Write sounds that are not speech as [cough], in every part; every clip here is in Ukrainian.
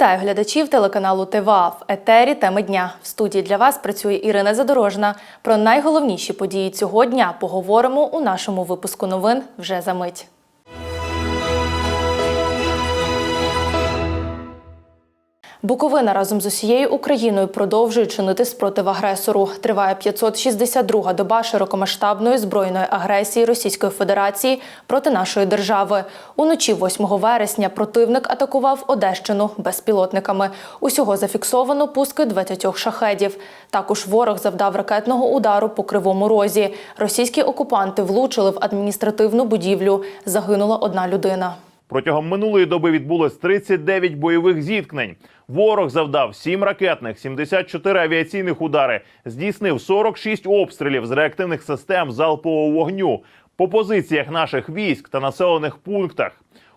Вітаю глядачів телеканалу ТВА в етері теми дня. В студії для вас працює Ірина Задорожна. Про найголовніші події цього дня поговоримо у нашому випуску новин вже за мить. Буковина разом з усією Україною продовжує чинити спротив агресору. Триває 562-га доба широкомасштабної збройної агресії Російської Федерації проти нашої держави. Уночі 8 вересня противник атакував Одещину безпілотниками. Усього зафіксовано пуски 20 шахедів. Також ворог завдав ракетного удару по кривому розі. Російські окупанти влучили в адміністративну будівлю. Загинула одна людина. Протягом минулої доби відбулось 39 бойових зіткнень. Ворог завдав 7 ракетних, 74 авіаційних удари, здійснив 46 обстрілів з реактивних систем залпового вогню по позиціях наших військ та населених пунктах.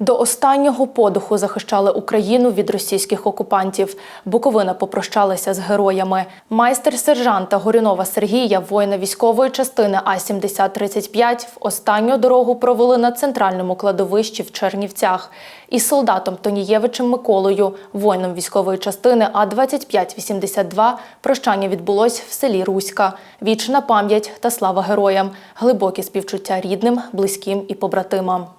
До останнього подиху захищали Україну від російських окупантів. Буковина попрощалася з героями. Майстер сержанта Горюнова Сергія, воїна військової частини А 7035 в останню дорогу провели на центральному кладовищі в Чернівцях. Із солдатом Тонієвичем Миколою, воїном військової частини А 2582 прощання відбулось в селі Руська. Вічна пам'ять та слава героям, глибокі співчуття рідним, близьким і побратимам.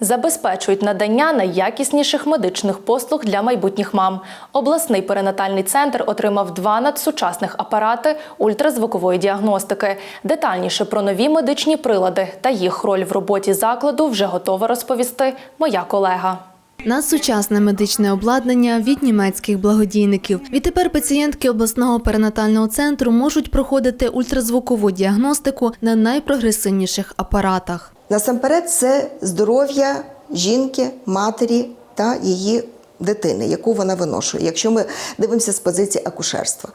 Забезпечують надання найякісніших медичних послуг для майбутніх мам. Обласний перинатальний центр отримав два надсучасних апарати ультразвукової діагностики. Детальніше про нові медичні прилади та їх роль в роботі закладу вже готова розповісти моя колега. Надсучасне медичне обладнання від німецьких благодійників. Відтепер пацієнтки обласного перинатального центру можуть проходити ультразвукову діагностику на найпрогресивніших апаратах. Насамперед, це здоров'я жінки, матері та її дитини, яку вона виношує, якщо ми дивимося з позиції акушерства.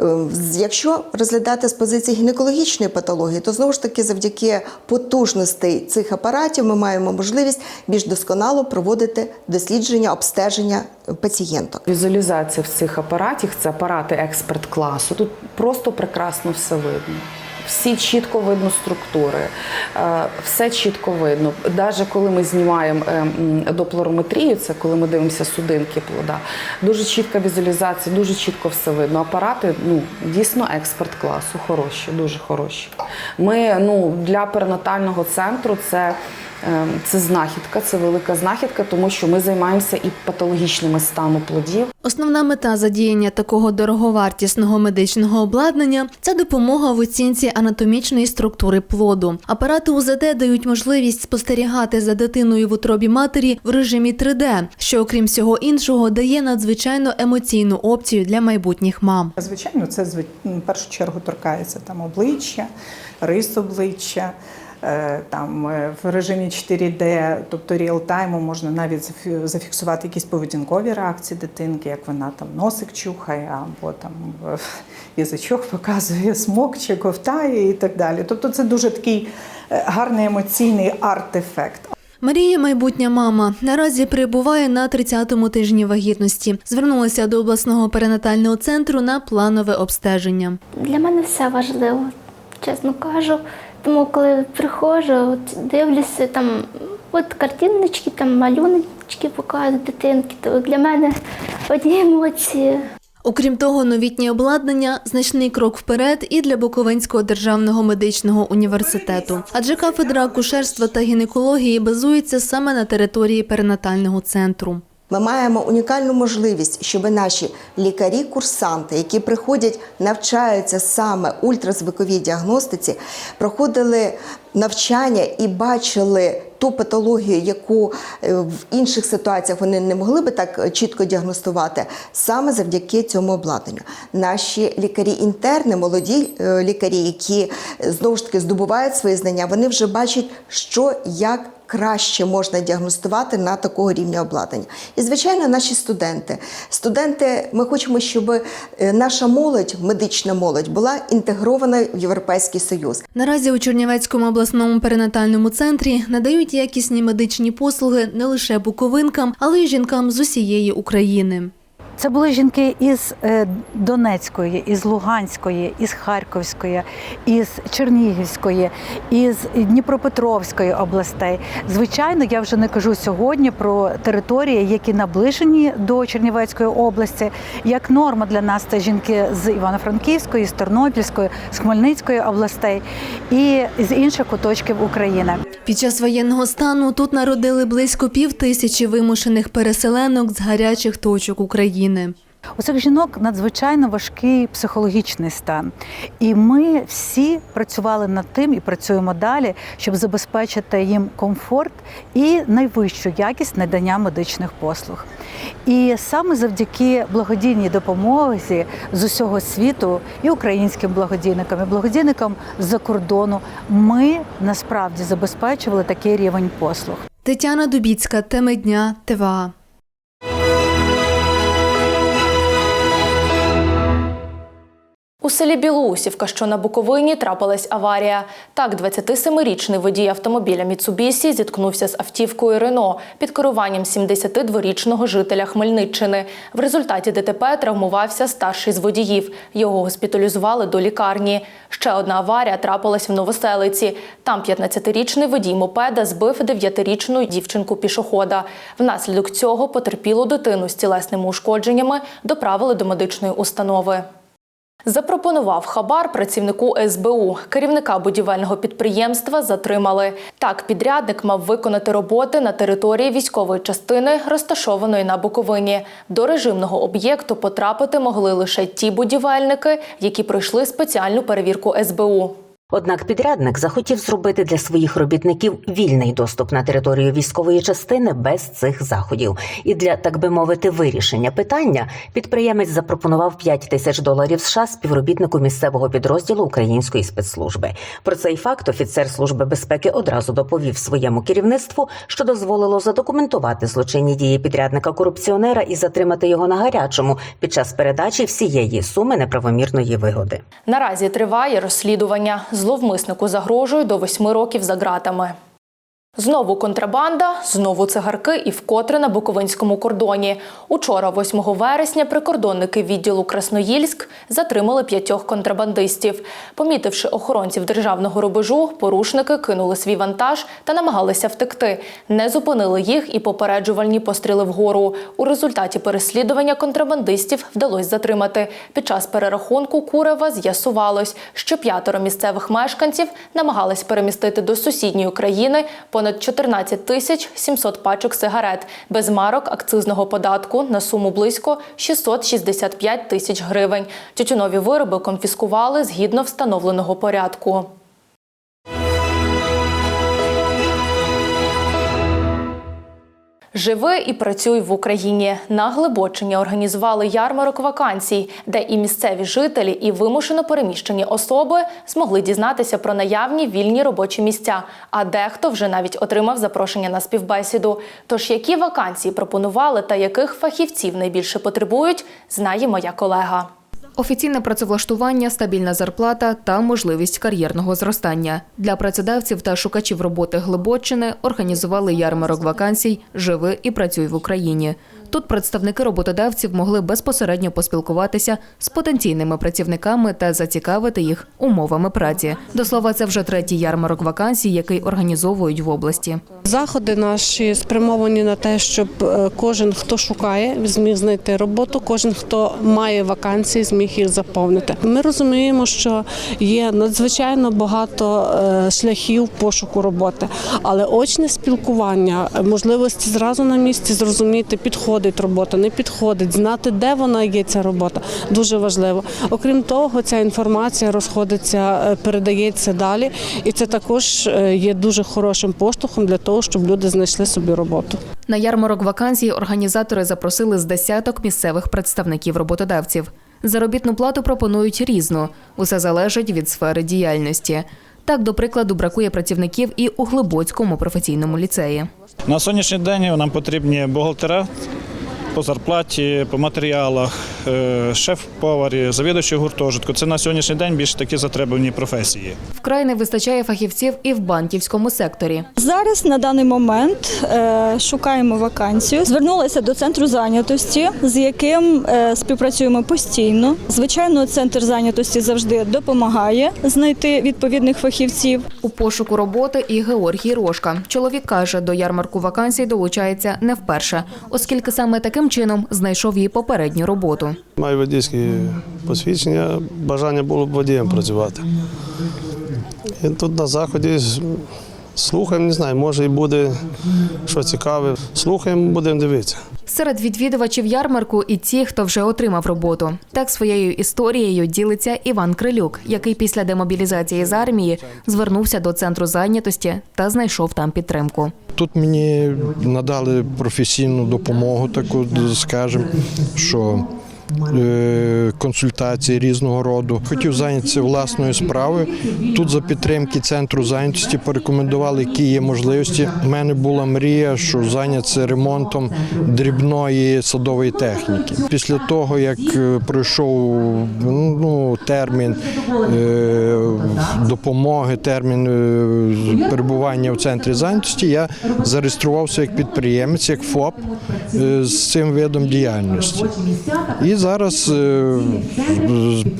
Е, Якщо розглядати з позиції гінекологічної патології, то знову ж таки завдяки потужностей цих апаратів ми маємо можливість більш досконало проводити дослідження, обстеження пацієнток. Візуалізація в цих апаратах це апарати експерт класу. Тут просто прекрасно все видно. Всі чітко видно структури, е, все чітко видно. Навіть коли ми знімаємо доплорометрію, це коли ми дивимося судинки плода, дуже чітка візуалізація, дуже чітко все видно. Апарати ну, дійсно експерт класу, хороші, дуже хороші. Ми ну, для перинатального центру це. Е, Це знахідка, це велика знахідка, тому що ми займаємося і патологічними стану плодів. Основна мета задіяння такого дороговартісного медичного обладнання це допомога в оцінці анатомічної структури плоду. Апарати УЗД дають можливість спостерігати за дитиною в утробі матері в режимі 3D, що, окрім всього іншого, дає надзвичайно емоційну опцію для майбутніх мам. Звичайно, це в першу чергу торкається там обличчя, рис обличчя. Е, Там е, в режимі 4D, тобто реал-тайму, можна навіть зафі- зафіксувати якісь поведінкові реакції дитинки, як вона там носик чухає, або там е, язичок показує, смокче, ковтає і так далі. Тобто це дуже такий гарний емоційний арт-ефект. Марія, майбутня мама, наразі перебуває на 30-му тижні вагітності. Звернулася до обласного перинатального центру на планове обстеження. Для мене все важливо, чесно кажу. Тому коли приходжу, от дивлюся там, от картиночки, там малюночки показують дитинки, то для мене одні емоції. Окрім того, новітнє обладнання значний крок вперед і для Буковинського державного медичного університету, адже кафедра акушерства та гінекології базується саме на території перинатального центру. Ми маємо унікальну можливість, щоб наші лікарі-курсанти, які приходять, навчаються саме ультразвуковій діагностиці, проходили навчання і бачили ту патологію, яку е, в інших ситуаціях вони не могли би так е, чітко діагностувати, саме завдяки цьому обладнанню. Наші лікарі-інтерни, молоді е, лікарі, які знову ж таки здобувають свої знання, вони вже бачать, що як краще можна діагностувати на такого рівня обладнання. І, звичайно, наші студенти. Студенти, ми хочемо, щоб е, наша молодь, медична молодь, була інтегрована в Європейський Союз. Наразі у Чернівецькому обласному перинатальному центрі надають якісні медичні послуги не лише буковинкам, але й жінкам з усієї України. Це були жінки із е, Донецької, із Луганської, із Харківської, із Чернігівської, із Дніпропетровської областей. Звичайно, я вже не кажу сьогодні про території, які наближені до Чернівецької області. Як норма для нас це жінки з Івано-Франківської, з Тернопільської, з Хмельницької областей і з інших куточків України. Під час воєнного стану тут народили близько пів тисячі вимушених переселенок з гарячих точок України. У цих жінок надзвичайно важкий психологічний стан, і ми всі працювали над тим і працюємо далі, щоб забезпечити їм комфорт і найвищу якість надання медичних послуг. І саме завдяки благодійній допомозі з усього світу і українським благодійникам, і благодійникам з-за кордону ми насправді забезпечували такий рівень послуг. Тетяна Дубіцька, теми дня, ТВА. У селі Білоусівка, що на Буковині, трапилась аварія. Так, 27-річний водій автомобіля Міцубісі зіткнувся з автівкою Рено під керуванням 72-річного жителя Хмельниччини. В результаті ДТП травмувався старший з водіїв. Його госпіталізували до лікарні. Ще одна аварія трапилась в Новоселиці. Там 15-річний водій мопеда збив 9-річну дівчинку пішохода. Внаслідок цього потерпілу дитину з тілесними ушкодженнями доправили до медичної установи. Запропонував хабар працівнику СБУ. Керівника будівельного підприємства затримали. Так, підрядник мав виконати роботи на території військової частини, розташованої на Буковині. До режимного об'єкту потрапити могли лише ті будівельники, які пройшли спеціальну перевірку СБУ. Однак підрядник захотів зробити для своїх робітників вільний доступ на територію військової частини без цих заходів. І для, так би мовити, вирішення питання підприємець запропонував 5 тисяч доларів США співробітнику місцевого підрозділу української спецслужби. Про цей факт офіцер служби безпеки одразу доповів своєму керівництву, що дозволило задокументувати злочинні дії підрядника корупціонера і затримати його на гарячому під час передачі всієї суми неправомірної вигоди. Наразі триває розслідування. Зловмиснику загрожує до восьми років за ґратами. Знову контрабанда, знову цигарки і вкотре на Буковинському кордоні. Учора, 8 вересня, прикордонники відділу Красноїльськ затримали п'ятьох контрабандистів. Помітивши охоронців державного рубежу, порушники кинули свій вантаж та намагалися втекти. Не зупинили їх і попереджувальні постріли вгору. У результаті переслідування контрабандистів вдалося затримати. Під час перерахунку курева з'ясувалось, що п'ятеро місцевих мешканців намагались перемістити до сусідньої країни понад 14 тисяч 700 пачок сигарет без марок акцизного податку на суму близько 665 тисяч гривень. Тютюнові вироби конфіскували згідно встановленого порядку. Живи і працюй в Україні. На Глибочині організували ярмарок вакансій, де і місцеві жителі, і вимушено переміщені особи змогли дізнатися про наявні вільні робочі місця. А дехто вже навіть отримав запрошення на співбесіду. Тож які вакансії пропонували та яких фахівців найбільше потребують, знає моя колега. Офіційне працевлаштування, стабільна зарплата та можливість кар'єрного зростання для працедавців та шукачів роботи Глибочини організували ярмарок вакансій Живи і працюй в Україні. Тут представники роботодавців могли безпосередньо поспілкуватися з потенційними працівниками та зацікавити їх умовами праці. До слова, це вже третій ярмарок вакансій, який організовують в області. Заходи наші спрямовані на те, щоб е, кожен, хто шукає, зміг знайти роботу, кожен, хто має вакансії, зміг їх заповнити. Ми розуміємо, що є надзвичайно багато е, шляхів пошуку роботи, але очне спілкування, можливості зразу на місці зрозуміти, підходить робота, не підходить, знати, де вона є, ця робота, дуже важливо. Окрім того, ця інформація розходиться, е, передається далі, і це також е, є дуже хорошим поштовхом для того, щоб люди знайшли собі роботу. На ярмарок вакансій організатори запросили з десяток місцевих представників роботодавців. Заробітну плату пропонують різну. Усе залежить від сфери діяльності. Так, до прикладу, бракує працівників і у Глибоцькому професійному ліцеї. На сьогоднішній день нам потрібні бухгалтера по зарплаті, по матеріалах, шеф-поварі, завідувачі гуртожитку. Це на сьогоднішній день більш такі затребувані професії. Вкрай не вистачає фахівців і в банківському секторі. Зараз на даний момент е, шукаємо вакансію. Звернулася до центру зайнятості, з яким е, співпрацюємо постійно. Звичайно, центр зайнятості завжди допомагає знайти відповідних фахівців. У пошуку роботи і Георгій Рожка. Чоловік каже, до ярмарку вакансій долучається не вперше, оскільки саме таким чином знайшов її попередню роботу. Маю водійське посвідчення, бажання було б водієм працювати. І тут на заході слухаємо, не знаю, може і буде що цікаве. Слухаємо, будемо дивитися. Серед відвідувачів ярмарку і ті, хто вже отримав роботу. Так своєю історією ділиться Іван Крилюк, який після демобілізації з армії звернувся до центру зайнятості та знайшов там підтримку. Тут мені надали професійну допомогу, таку скажімо, що консультації різного роду. Хотів зайнятися власною справою. Тут за підтримки центру зайнятості порекомендували, які є можливості. У мене була мрія, що зайнятися ремонтом дрібної садової техніки. Після того, як е, пройшов ну, термін е, допомоги, термін е, перебування в центрі зайнятості, я зареєструвався як підприємець, як ФОП е, з цим видом діяльності. І зараз е,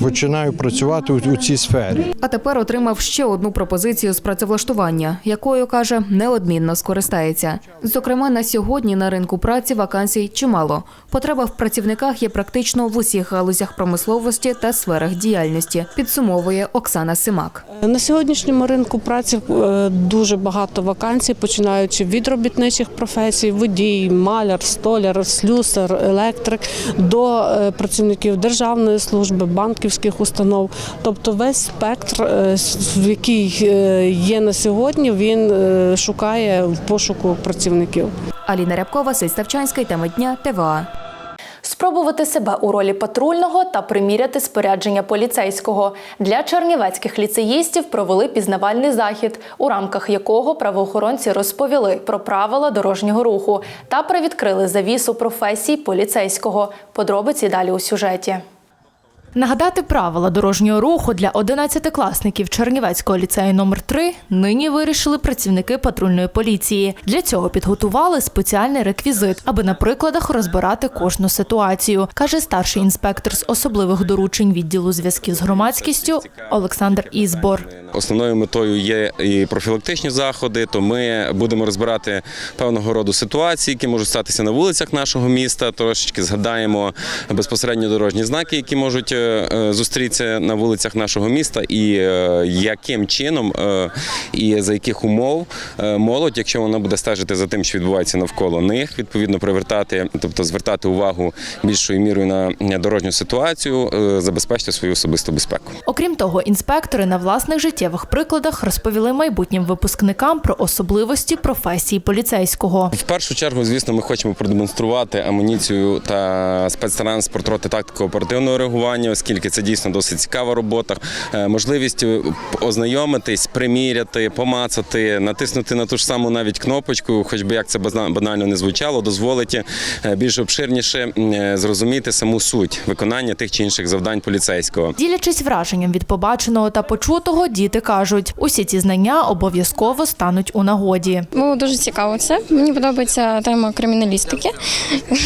починаю працювати у цій сфері. А тепер отримав ще одну пропозицію з працевлаштування, якою каже, неодмінно скористається. Зокрема, на сьогодні на ринку праці вакансій чимало. Потреба в працівниках є практично в усіх галузях промисловості та сферах діяльності. Підсумовує Оксана Симак. На сьогоднішньому ринку праці е, дуже багато вакансій, починаючи від робітничих професій, водій, маляр, столяр, слюсар, електрик, до е, працівників державної служби, банківських установ. Тобто весь спектр, е, який е, є на сьогодні, він шукає в пошуку працівників. Аліна Рябкова, Василь Ставчанський, тема дня, ТВА. Спробувати себе у ролі патрульного та приміряти спорядження поліцейського для чернівецьких ліцеїстів провели пізнавальний захід, у рамках якого правоохоронці розповіли про правила дорожнього руху та привідкрили завісу професій поліцейського. Подробиці далі у сюжеті. Нагадати правила дорожнього руху для 11-класників Чернівецького ліцею номер 3 нині вирішили працівники патрульної поліції. Для цього підготували спеціальний реквізит, аби на прикладах розбирати кожну ситуацію, каже старший інспектор з особливих доручень відділу зв'язків з громадськістю Олександр Ізбор. Основною метою є і профілактичні заходи, то ми будемо розбирати певного роду ситуації, які можуть статися на вулицях нашого міста. Трошечки згадаємо безпосередньо дорожні знаки, які можуть е, зустрітися на вулицях нашого міста, і е, яким чином е, і за яких умов е, молодь, якщо вона буде стежити за тим, що відбувається навколо них, відповідно привертати, тобто звертати увагу більшою мірою на дорожню ситуацію, е, забезпечити свою особисту безпеку. Окрім того, інспектори на власних життєвих прикладах розповіли майбутнім випускникам про особливості професії поліцейського. В першу чергу, звісно, ми хочемо продемонструвати амуніцію та спецтранспорт роти тактико оперативного реагування, оскільки це дійсно досить цікава робота. Е, Можливість ознайомитись, приміряти, помацати, натиснути на ту ж саму навіть кнопочку, хоч би як це базна- банально не звучало, дозволить е, більш обширніше е, зрозуміти саму суть виконання тих чи інших завдань поліцейського. Ділячись враженням від побаченого та почутого, діти кажуть, усі ці знання обов'язково стануть у нагоді. Було дуже цікаво це. Мені подобається тема криміналістики.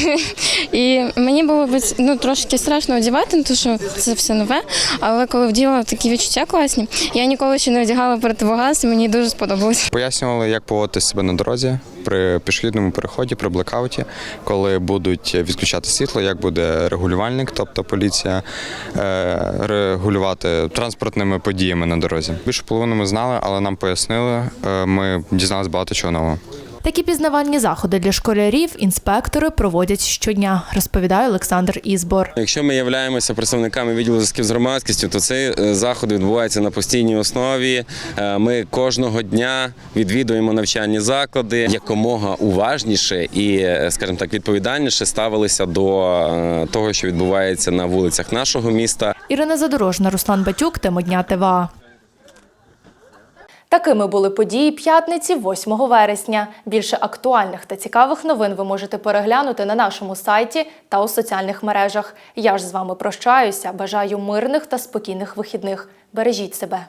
[laughs] І мені було б ну, трошки страшно одягати, тому що це все нове. Але коли вділа такі відчуття класні, я ніколи ще не одягала противогаз, і мені дуже сподобалось. Пояснювали, як поводити себе на дорозі при пішохідному переході, при блекауті, коли будуть відключати світло, як буде регулювальник, тобто поліція, е, регулювати транспортними подіями на дорозі. Більше половини ми знали, але нам пояснили. е, Ми дізналися багато чого нового. Такі пізнавальні заходи для школярів інспектори проводять щодня, розповідає Олександр Ізбор. Якщо ми являємося представниками відділу зв'язків з громадськістю, то цей е, заход відбувається на постійній основі. Е, Ми кожного дня відвідуємо навчальні заклади, якомога уважніше і, е, скажімо так, відповідальніше ставилися до того, що відбувається на вулицях нашого міста. Ірина Задорожна, Руслан Батюк, тема дня ТВА. Такими були події п'ятниці 8 вересня. Більше актуальних та цікавих новин ви можете переглянути на нашому сайті та у соціальних мережах. Я ж з вами прощаюся. Бажаю мирних та спокійних вихідних. Бережіть себе.